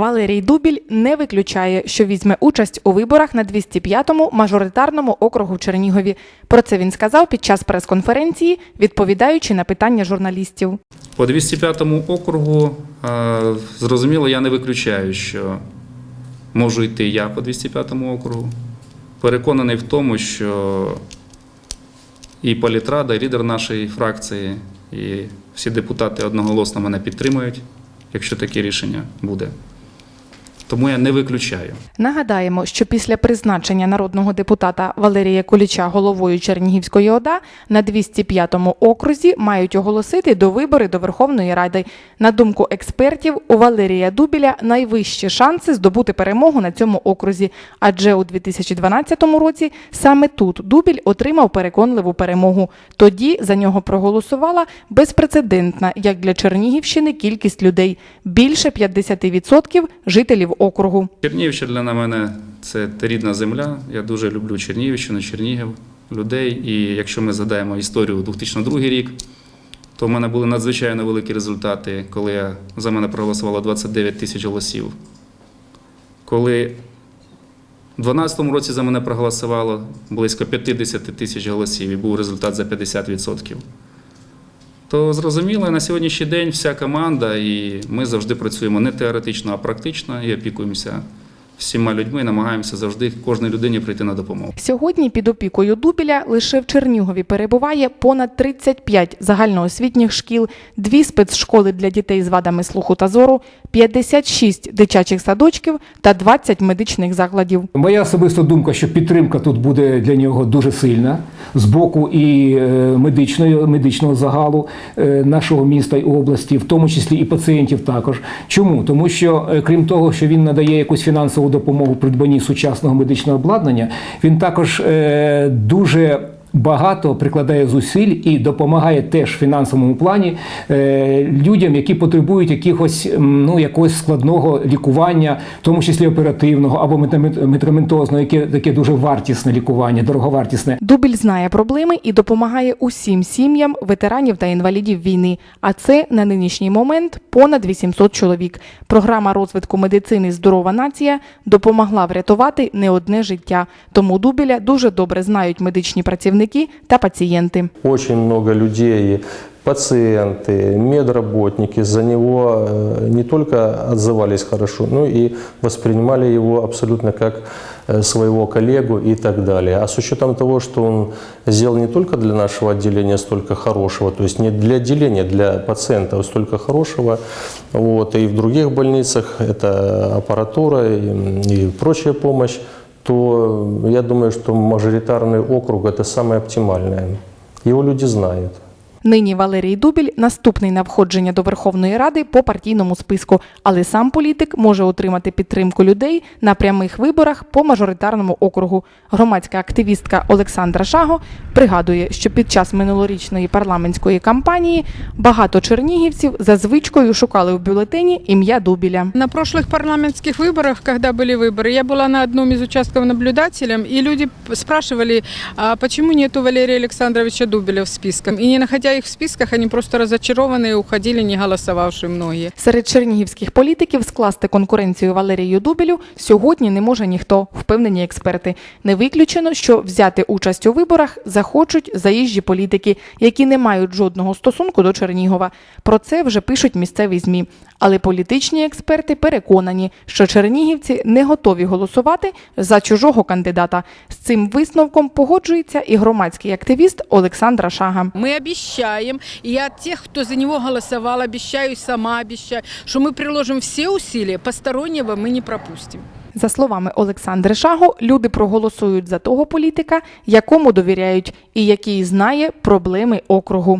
Валерій Дубіль не виключає, що візьме участь у виборах на 205-му мажоритарному округу Чернігові. Про це він сказав під час прес-конференції, відповідаючи на питання журналістів. По 205 округу, е, зрозуміло, я не виключаю, що можу йти я по 205 округу. Переконаний в тому, що і політрада, і лідер нашої фракції, і всі депутати одноголосно мене підтримують, якщо таке рішення буде. Тому я не виключаю. Нагадаємо, що після призначення народного депутата Валерія Куліча головою Чернігівської ОДА на 205-му окрузі мають оголосити до вибори до Верховної Ради. На думку експертів, у Валерія Дубіля найвищі шанси здобути перемогу на цьому окрузі, адже у 2012 році саме тут Дубіль отримав переконливу перемогу. Тоді за нього проголосувала безпрецедентна, як для Чернігівщини, кількість людей більше 50% жителів округу. Чернігівщина для мене це рідна земля. Я дуже люблю Чернігівщину, Чернігів, людей. І якщо ми згадаємо історію 2002 рік, то в мене були надзвичайно великі результати, коли за мене проголосувало 29 тисяч голосів. Коли в 2012 році за мене проголосувало близько 50 тисяч голосів і був результат за 50%. То зрозуміло, на сьогоднішній день вся команда, і ми завжди працюємо не теоретично, а практично і опікуємося всіма людьми, намагаємося завжди кожній людині прийти на допомогу. Сьогодні під опікою Дубіля лише в Чернігові перебуває понад 35 загальноосвітніх шкіл, дві спецшколи для дітей з вадами слуху та зору, 56 дитячих садочків та 20 медичних закладів. Моя особиста думка, що підтримка тут буде для нього дуже сильна з боку і е, медичної, медичного загалу е, нашого міста і області, в тому числі і пацієнтів також. Чому? Тому що е, крім того, що він надає якусь фінансову допомогу придбанні сучасного медичного обладнання, він також е, дуже Багато прикладає зусиль і допомагає теж в фінансовому плані е, людям, які потребують якихось ну якогось складного лікування, в тому числі оперативного або медикамент- медикаментозного, яке таке дуже вартісне лікування, дороговартісне. Дубіль знає проблеми і допомагає усім сім'ям ветеранів та інвалідів війни. А це на нинішній момент понад 800 чоловік. Програма розвитку медицини Здорова нація допомогла врятувати не одне життя. Тому Дубіля дуже добре знають медичні працівники та пацієнти. Очень много людей, пациенты, медработники за него э, не только отзывались хорошо, но и воспринимали его абсолютно как э, своего коллегу и так далее. А с учетом того, что он сделал не только для нашего отделения столько хорошего, то есть не для отделения, для пациентов столько хорошего, вот, и в других больницах это аппаратура и, и прочая помощь, то я думаю, что мажоритарный округ это самое оптимальное. Его люди знают. Нині Валерій Дубіль наступний на входження до Верховної Ради по партійному списку, але сам політик може отримати підтримку людей на прямих виборах по мажоритарному округу. Громадська активістка Олександра Шаго пригадує, що під час минулорічної парламентської кампанії багато чернігівців за звичкою шукали в бюлетені ім'я Дубіля. На прошлых парламентских выборах, когда были выборы, я была на одном из участков наблюдателем, и люди п- спрашивали, а почему нету Валерия Александровича Дубеля в списках. И не находя их в списках, они просто разочарованные уходили, не голосовавшие многие. Серед чернігівських політиків скласти конкуренцію Валерію Дубілю сьогодні не може ніхто, впевнені експерти. Не виключено, що взяти участь у виборах захочуть заїжджі політики, які не мають жодного стосунку до Чернігова. Про це вже пишуть місцеві змі. Але політичні експерти переконані, що чернігівці не готові голосувати за чужого кандидата. З цим висновком погоджується і громадський активіст Олександра Шага. Ми Мы обещаем, и я от тех, кто за него голосовал, обещаю сама обещаю, что мы приложим все усилия, постороннего мы не пропустим. За словами Олександри Шаго, люди проголосують за того політика, якому довіряють і який знає проблеми округу.